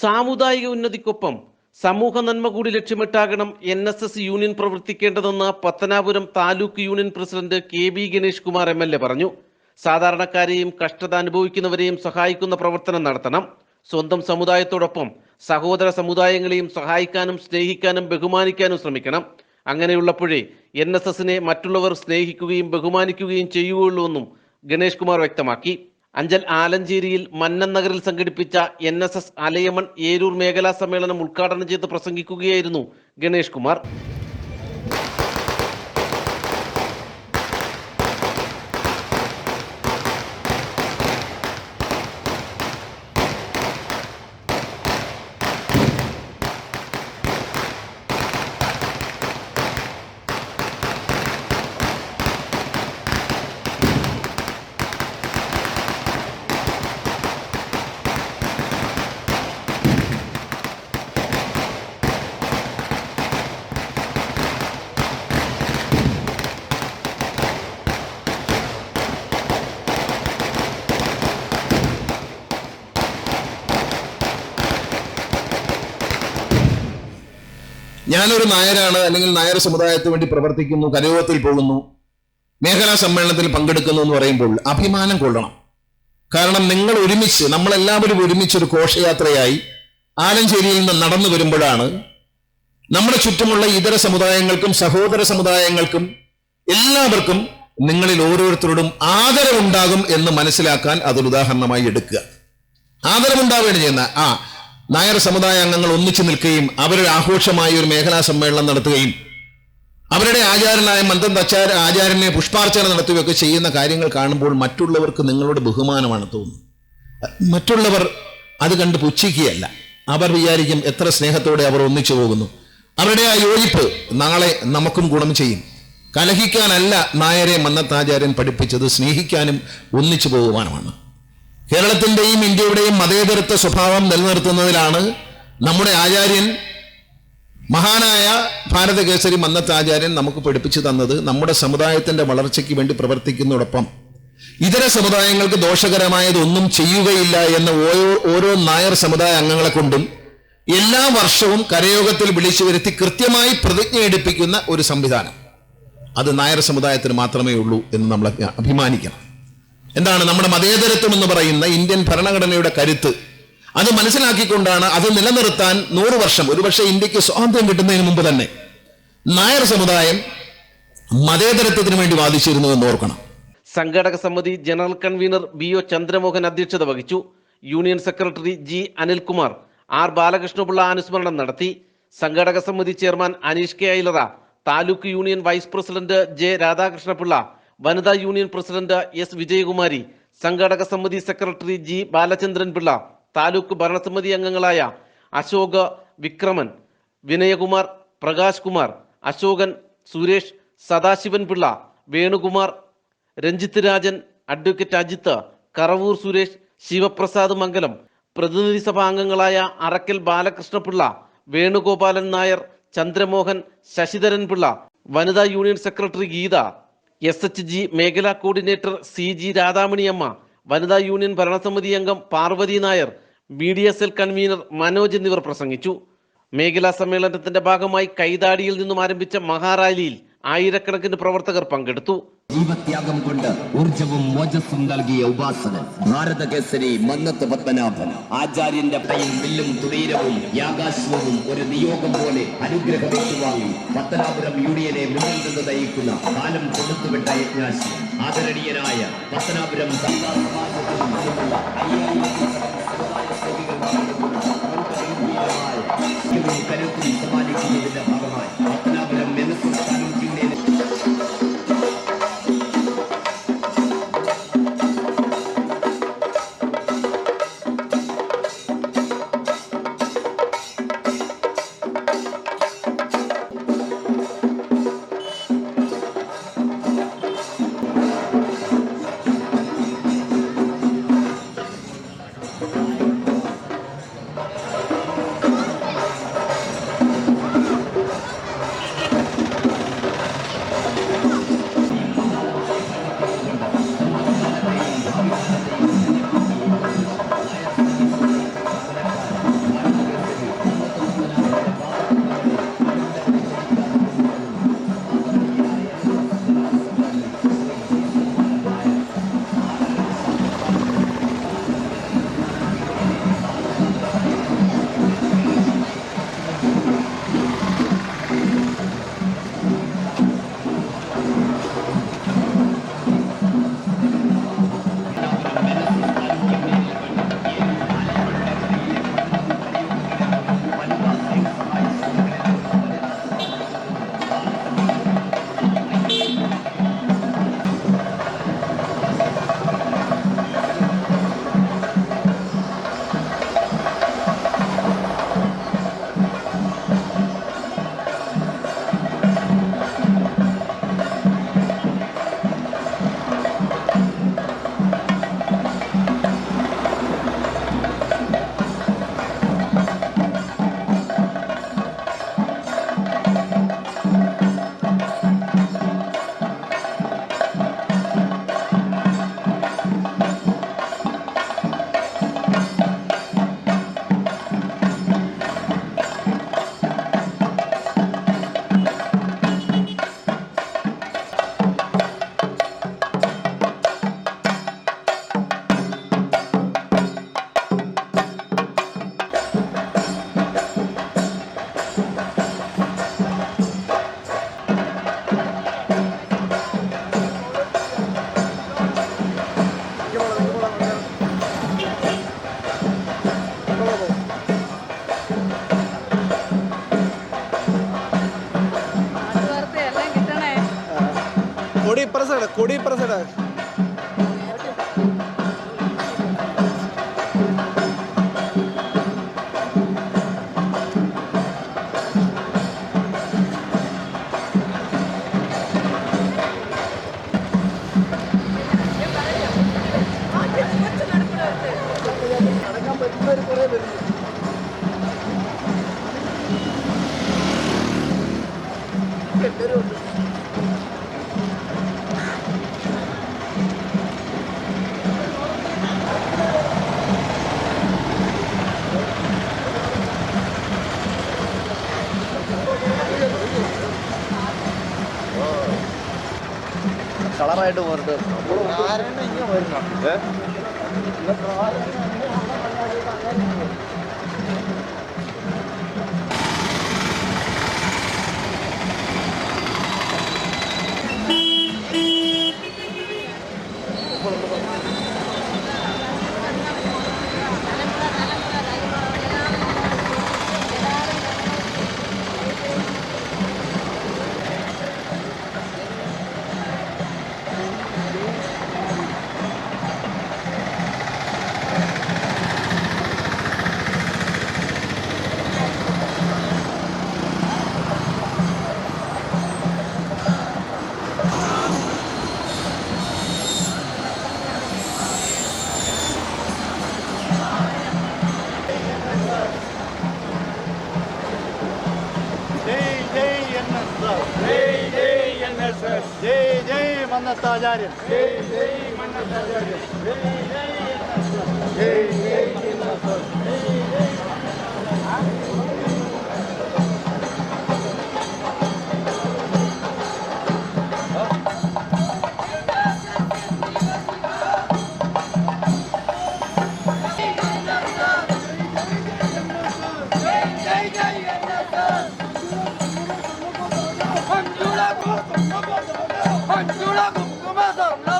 സാമുദായിക ഉന്നതിക്കൊപ്പം സമൂഹ നന്മ കൂടി ലക്ഷ്യമിട്ടാകണം N S S union പ്രവർത്തിക്കേണ്ടതെന്ന് Pathanapuram taluk union president K B Ganesh Kumar M L A പറഞ്ഞു. സാധാരണക്കാരെയും കഷ്ടത അനുഭവിക്കുന്നവരെയും സഹായിക്കുന്ന പ്രവർത്തനം നടത്തണം. സ്വന്തം സമുദായത്തോടൊപ്പം സഹോദര സമുദായങ്ങളെയും സഹായിക്കാനും സ്നേഹിക്കാനും ബഹുമാനിക്കാനും ശ്രമിക്കണം. അങ്ങനെയുള്ളപ്പോഴേ എൻ എസ് എസിനെ മറ്റുള്ളവർ സ്നേഹിക്കുകയും ബഹുമാനിക്കുകയും ചെയ്യുകയുള്ളൂവെന്നും ഗണേഷ് കുമാർ വ്യക്തമാക്കി. അഞ്ചൽ ആലഞ്ചേരിയിൽ മന്നൻ നഗറിൽ സംഘടിപ്പിച്ച N S S Alayamon Eroor മേഖലാ സമ്മേളനം ഉദ്ഘാടനം ചെയ്ത് പ്രസംഗിക്കുകയായിരുന്നു ഗണേഷ് കുമാർ. ഞാനൊരു നായരാണ് അല്ലെങ്കിൽ നായർ സമുദായത്തിന് വേണ്ടി പ്രവർത്തിക്കുന്നു കരയോഗത്തിൽ പോകുന്നു മേഖലാ സമ്മേളനത്തിൽ പങ്കെടുക്കുന്നു എന്ന് പറയുമ്പോൾ അഭിമാനം കൊള്ളണം. കാരണം നിങ്ങൾ ഒരുമിച്ച് നമ്മളെല്ലാവരും ഒരുമിച്ച് ഒരു ഘോഷയാത്രയായി ആലഞ്ചേരിയിൽ നിന്ന് നടന്നു വരുമ്പോഴാണ് നമ്മുടെ ചുറ്റുമുള്ള ഇതര സമുദായങ്ങൾക്കും സഹോദര സമുദായങ്ങൾക്കും എല്ലാവർക്കും നിങ്ങളിൽ ഓരോരുത്തരോടും ആദരവുണ്ടാകും എന്ന് മനസ്സിലാക്കാൻ അതൊരു ഉദാഹരണമായി എടുക്കുക. ആദരവുണ്ടാവുകയാണ് ചെയ്യുന്ന ആ നായർ സമുദായ അംഗങ്ങൾ ഒന്നിച്ചു നിൽക്കുകയും അവരുടെ ആഘോഷമായ ഒരു മേഖലാ സമ്മേളനം നടത്തുകയും അവരുടെ ആചാരനായ മന്ദം തച്ചാർ ആചാരനെ പുഷ്പാർച്ചന നടത്തുകയൊക്കെ ചെയ്യുന്ന കാര്യങ്ങൾ കാണുമ്പോൾ മറ്റുള്ളവർക്ക് നിങ്ങളോട് ബഹുമാനമാണ് തോന്നുന്നത്. മറ്റുള്ളവർ അത് കണ്ട് പുച്ഛിക്കുകയല്ല. അവർ വിചാരിക്കും എത്ര സ്നേഹത്തോടെ അവർ ഒന്നിച്ചു പോകുന്നു. അവരുടെ ആ യോജിപ്പ് നാളെ നമുക്കും ഗുണം ചെയ്യും. കലഹിക്കാനല്ല നായരെ മന്നത്താചാര്യൻ പഠിപ്പിച്ചത് സ്നേഹിക്കാനും ഒന്നിച്ചു പോകുവാനുമാണ്. കേരളത്തിന്റെയും ഇന്ത്യയുടെയും മതേതരത്വ സ്വഭാവം നിലനിർത്തുന്നതിലാണ് നമ്മുടെ ആചാര്യൻ മഹാനായ ഭാരതകേസരി മന്നത്ത് ആചാര്യൻ നമുക്ക് പഠിപ്പിച്ചു തന്നത് നമ്മുടെ സമുദായത്തിന്റെ വളർച്ചയ്ക്ക് വേണ്ടി പ്രവർത്തിക്കുന്നതോടൊപ്പം. ഇതര സമുദായങ്ങൾക്ക് ദോഷകരമായതൊന്നും ചെയ്യുകയില്ല എന്ന ഓരോ ഓരോ നായർ സമുദായ അംഗങ്ങളെ കൊണ്ടും എല്ലാ വർഷവും കരയോഗത്തിൽ വിളിച്ചു വരുത്തി കൃത്യമായി പ്രതിജ്ഞ എടുപ്പിക്കുന്ന ഒരു സംവിധാനം. അത് നായർ സമുദായത്തിന് മാത്രമേ ഉള്ളൂ എന്ന് നമ്മൾ അഭിമാനിക്കണം. എന്താണ് നമ്മുടെ മതേതരത്വം എന്ന് പറയുന്ന ഇന്ത്യൻ ഭരണഘടനയുടെ കരുത്ത്. അത് മനസ്സിലാക്കിക്കൊണ്ടാണ് അത് നിലനിർത്താൻ നൂറ് വർഷം ഒരുപക്ഷെ ഇന്ത്യയ്ക്ക് സ്വാതന്ത്ര്യം കിട്ടുന്നതിന് മുമ്പ് തന്നെ നായർ സമുദായം മതേതരത്വത്തിന് വേണ്ടി വാദിച്ചിരുന്നു എന്ന് ഓർക്കണം. സംഘാടക സമിതി general convener B O Chandramohan അധ്യക്ഷത വഹിച്ചു. Union secretary G Anilkumar R Balakrishnapillai അനുസ്മരണം നടത്തി. സംഘാടക സമിതി chairman Aneesh K Ailara taluk union vice president J Radhakrishnapillai വനിതാ യൂണിയൻ പ്രസിഡന്റ് എസ് വിജയകുമാരി സംഘാടക സമിതി സെക്രട്ടറി ജി ബാലചന്ദ്രൻ പിള്ള താലൂക്ക് ഭരണസമിതി അംഗങ്ങളായ അശോക് വിക്രമൻ വിനയകുമാർ പ്രകാശ് കുമാർ അശോകൻ സുരേഷ് സദാശിവൻ പിള്ള വേണുകുമാർ രഞ്ജിത്ത് രാജൻ അഡ്വക്കേറ്റ് അജിത്ത് കറവൂർ സുരേഷ് ശിവപ്രസാദ് മംഗലം പ്രതിനിധി സഭാ അംഗങ്ങളായ അറക്കൽ ബാലകൃഷ്ണപിള്ള വേണുഗോപാലൻ നായർ ചന്ദ്രമോഹൻ ശശിധരൻ പിള്ള വനിതാ union secretary Geetha S H G മേഖലാ കോർഡിനേറ്റർ സി ജി രാധാമണിയമ്മ വനിതാ യൂണിയൻ ഭരണസമിതി അംഗം Parvathy Nair media cell convener Manoj എന്നിവർ പ്രസംഗിച്ചു. മേഖലാ സമ്മേളനത്തിന്റെ ഭാഗമായി കൈതാടിയിൽ നിന്നും ആരംഭിച്ച മഹാറാലിയിൽ ആയിരക്കണക്കിന് പ്രവർത്തകർ പങ്കെടുത്തു. ജീവത്യാഗം കൊണ്ട് ഊർജവും മോജസ്സും നൽകിയ ഉപാസകൻ ഭാരതകേസരി മന്നത്ത് പത്മനാഭൻ. ആചാര്യന്റെ പൈയും വില്ലും തുടീരവും യാഗാശ്വവും ഒരു നിയോഗം പോലെ അനുഗ്രഹം ഏറ്റുവാങ്ങി പത്തനാപുരം യൂണിയനെ മുന്നിൽ നിന്ന് നയിക്കുന്ന കാലം കൊടുത്തുവിട്ട യജ്ഞാശി. ആദരണീയനായ പത്തനാപുരം സമ്മാനിക്കുന്നതിന്റെ ഭാഗമായി പത്തനാപുരം കളറായിട്ട് പോയിട്ട് ജയ് മന്നത്താചാര്യൻ ജയ് no, no.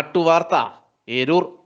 നാട്ടുവാർത്ത. ഏരൂർ.